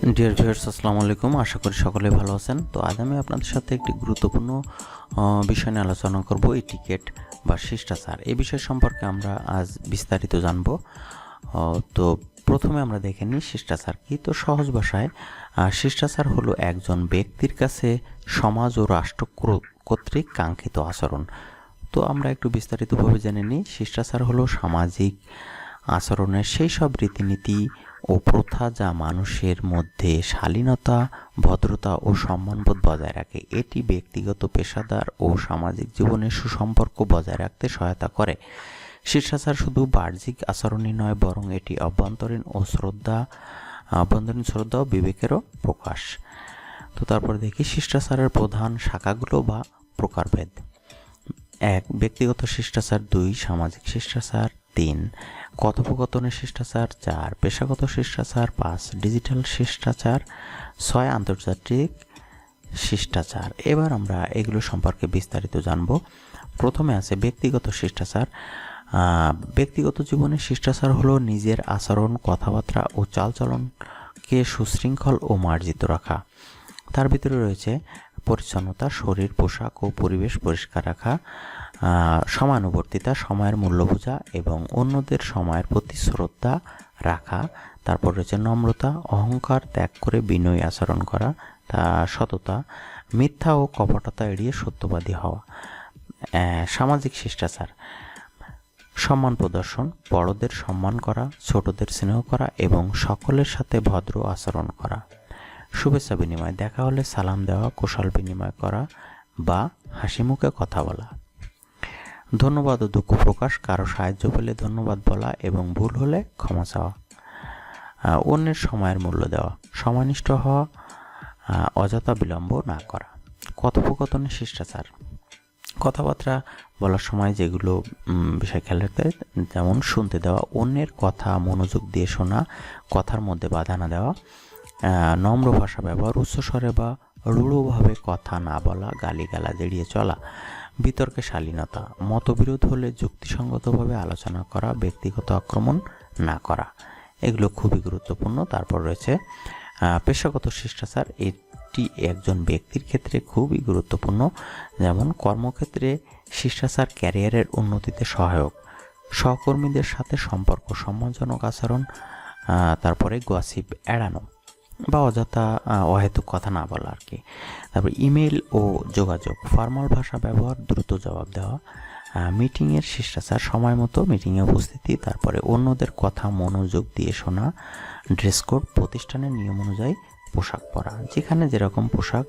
Dear viewers আসসালামু আলাইকুম। আশা করি সকলে ভালো আছেন। তো আজ আমি আপনাদের সাথে একটি গুরুত্বপূর্ণ বিষয় নিয়ে আলোচনা করব এই টিকেট বা শিষ্টাচার। এই বিষয় সম্পর্কে আমরা আজ বিস্তারিত জানব। তো প্রথমে আমরা দেখে নিই শিষ্টাচার কি। তো সহজ ভাষায় শিষ্টাচার হলো একজন ব্যক্তির কাছে সমাজ ও রাষ্ট্র কর্তৃক কাঙ্ক্ষিত আচরণ। তো আমরা একটু বিস্তারিতভাবে জেনে নিই। শিষ্টাচার হলো সামাজিক আচরণের সেই সব রীতিনীতি ও প্রথা যা মানুষের মধ্যে শালীনতা, ভদ্রতা ও সম্মানবোধ বজায় রাখে, এটি ব্যক্তিগত পেশাদার ও সামাজিক জীবনের সুসম্পর্ক বজায় রাখতে সহায়তা করে। শিষ্টাচার শুধু বাহ্যিক আচরণই নয়, বরং এটি অভ্যন্তরীণ ও শ্রদ্ধা, অভ্যন্তরীণ শ্রদ্ধা ও বিবেকেরও প্রকাশ। তো তারপর দেখি শিষ্টাচারের প্রধান শাখাগুলো বা প্রকারভেদ। এক, ব্যক্তিগত শিষ্টাচার। দুই, সামাজিক শিষ্টাচার। তিন, কথোপকথনের শিষ্টাচার, চার, পেশাগত শিষ্টাচার, পাঁচ, ডিজিটাল শিষ্টাচার, ছয়, আন্তর্জাতিক শিষ্টাচার। এবার আমরা এগুলো সম্পর্কে বিস্তারিত জানব। প্রথমে আছে ব্যক্তিগত শিষ্টাচার। ব্যক্তিগত জীবনে শিষ্টাচার হলো নিজের আচরণ, কথাবার্তা ও চালচলনকে সুশৃঙ্খল ও মার্জিত রাখা। তার ভিতরে রয়েছে পরিচ্ছন্নতা, শরীর, পোশাক ও পরিবেশ পরিষ্কার রাখা। সমানুবর্তিতা, সময়ের মূল্য বোঝা এবং অন্যদের সময়ের প্রতি শ্রদ্ধা রাখা, তারপর রয়েছে নম্রতা, অহংকার ত্যাগ করে বিনয়ী আচরণ করা, তা সততা, মিথ্যা ও কপটতা এড়িয়ে সত্যবাদী হওয়া সামাজিক শিষ্টাচার, সম্মান প্রদর্শন, বড়দের সম্মান করা, ছোটদের স্নেহ করা এবং সকলের সাথে ভদ্র আচরণ করা। শুভেচ্ছা বিনিময়, দেখা হলে সালাম দেওয়া, কুশল বিনিময় করা বা হাসি মুখে কথা বলা। ধন্যবাদ ও দুঃখ প্রকাশ, কারও সাহায্য পেলে ধন্যবাদ বলা এবং ভুল হলে ক্ষমা চাওয়া। অন্যের সময়ের মূল্য দেওয়া সময়নিষ্ঠ হওয়া অযথা বিলম্ব না করা। কথোপকথনের শিষ্টাচার। কথাবার্তা বলার সময় যেগুলো বিষয় খেয়াল রাখতে যেমন শুনতে দেওয়া, অন্যের কথা মনোযোগ দিয়ে শোনা, কথার মধ্যে বাধা না দেওয়া নম্র ভাষা ব্যবহার উচ্চস্বরে বা রূঢ়ভাবে কথা না বলা, গালিগালাজ এড়িয়ে চলা, বিতর্কে শালীনতা, মতবিরোধ হলে যুক্তিসঙ্গতভাবে আলোচনা করা, ব্যক্তিগত আক্রমণ না করা, এগুলো খুবই গুরুত্বপূর্ণ। তারপর রয়েছে পেশাগত শিষ্টাচার। এটি একজন ব্যক্তির ক্ষেত্রে খুবই গুরুত্বপূর্ণ। যেমন, কর্মক্ষেত্রে শিষ্টাচার ক্যারিয়ারের উন্নতিতে সহায়ক। সহকর্মীদের সাথে সম্পর্ক সম্মানজনক আচরণ তারপরে গসিপ এড়ানো। বা অযথা অহেতুক কথা না বলা আর কি তারপর ইমেল ও যোগাযোগ। ফর্মাল ভাষা ব্যবহার, দ্রুত জবাব দেওয়া। মিটিংয়ের শিষ্টাচার, সময় মতো মিটিংয়ে উপস্থিতি, তারপরে অন্যদের কথা মনোযোগ দিয়ে শোনা, ড্রেস কোড, প্রতিষ্ঠানের নিয়ম অনুযায়ী পোশাক পরা। যেখানে যেরকম পোশাক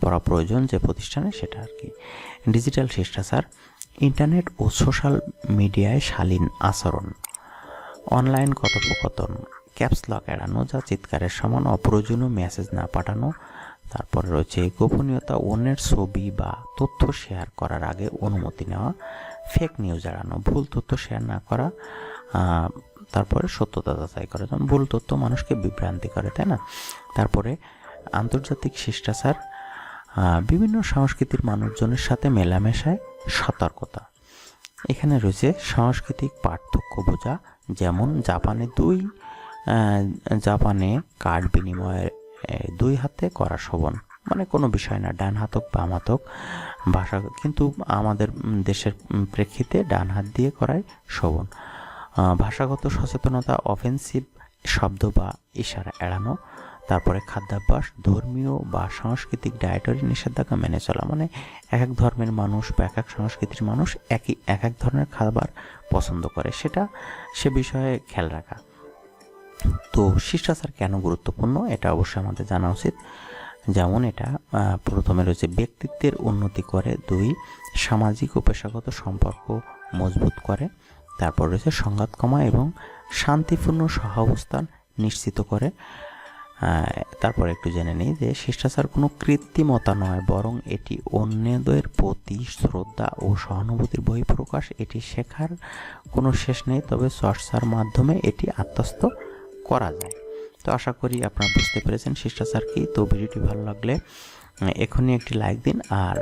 পরা প্রয়োজন যে প্রতিষ্ঠানে, সেটা আর কি ডিজিটাল শিষ্টাচার। ইন্টারনেট ও সোশ্যাল মিডিয়ায় শালীন আচরণ। অনলাইন কথোপকথন। ক্যাপস লক এড়ানো যা চিৎকারের সমান অপ্রয়োজনীয় মেসেজ না পাঠানো। তারপরে রয়েছে গোপনীয়তা অন্যের ছবি বা তথ্য শেয়ার করার আগে অনুমতি নেওয়া ফেক নিউজ এড়ানো, ভুল তথ্য শেয়ার না করা তারপরে সত্যতা যাচাই করা, যেমন ভুল তথ্য মানুষকে বিভ্রান্তি করে, তাই না? তারপরে আন্তর্জাতিক শিষ্টাচার বিভিন্ন সংস্কৃতির মানুষজনের সাথে মেলামেশায় সতর্কতা। এখানে রয়েছে সাংস্কৃতিক পার্থক্য বোঝা, যেমন জাপানে দুই জাপানে কার্ড বিনিময়ের দুই হাতে করা শোভন। মানে কোনো বিষয় না, ডান হাতক, বাম হাতক, ভাষা। কিন্তু আমাদের দেশের প্রেক্ষিতে ডান হাত দিয়ে করাই শোভন। ভাষাগত সচেতনতা অফেন্সিভ শব্দ বা ইশারা এড়ানো, তারপরে খাদ্যাভ্যাস, ধর্মীয় বা সাংস্কৃতিক ডায়েটারি নিষেধাজ্ঞা মেনে চলা। মানে এক এক ধর্মের মানুষ বা এক এক সংস্কৃতির মানুষ একই, এক এক ধরনের খাবার পছন্দ করে। সেটা সে বিষয়ে খেয়াল রাখা। তো শিষ্টাচার কেন গুরুত্বপূর্ণ? এটা অবশ্যই আমাদের জানা উচিত। যেমন এটা প্রথমে রয়েছে ব্যক্তিত্বের উন্নতি করে, দুই, সামাজিক ও পেশাগত সম্পর্ক মজবুত করে, তারপর রয়েছে সংঘাত কমা এবং শান্তিপূর্ণ সহাবস্থান নিশ্চিত করে। তারপর একটু জেনে নিই যে শিষ্টাচার কোনো কৃত্রিমতা নয়, বরং এটি অন্যদের প্রতি শ্রদ্ধা ও সহানুভূতির বহিঃপ্রকাশ। এটি শেখার কোনো শেষ নেই, তবে চর্চার মাধ্যমে এটি আত্মস্থ করা যায়। তো আশা করি আপনারা বুঝতে পেরেছেন শিষ্টাচার কি। তো ভিডিওটি ভালো লাগলে এখনই একটি লাইক দিন। আর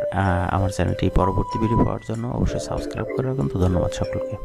আমার চ্যানেলটি পরবর্তী ভিডিও পাওয়ার জন্য অবশ্যই সাবস্ক্রাইব করে রাখুন। তো ধন্যবাদ সকলকে।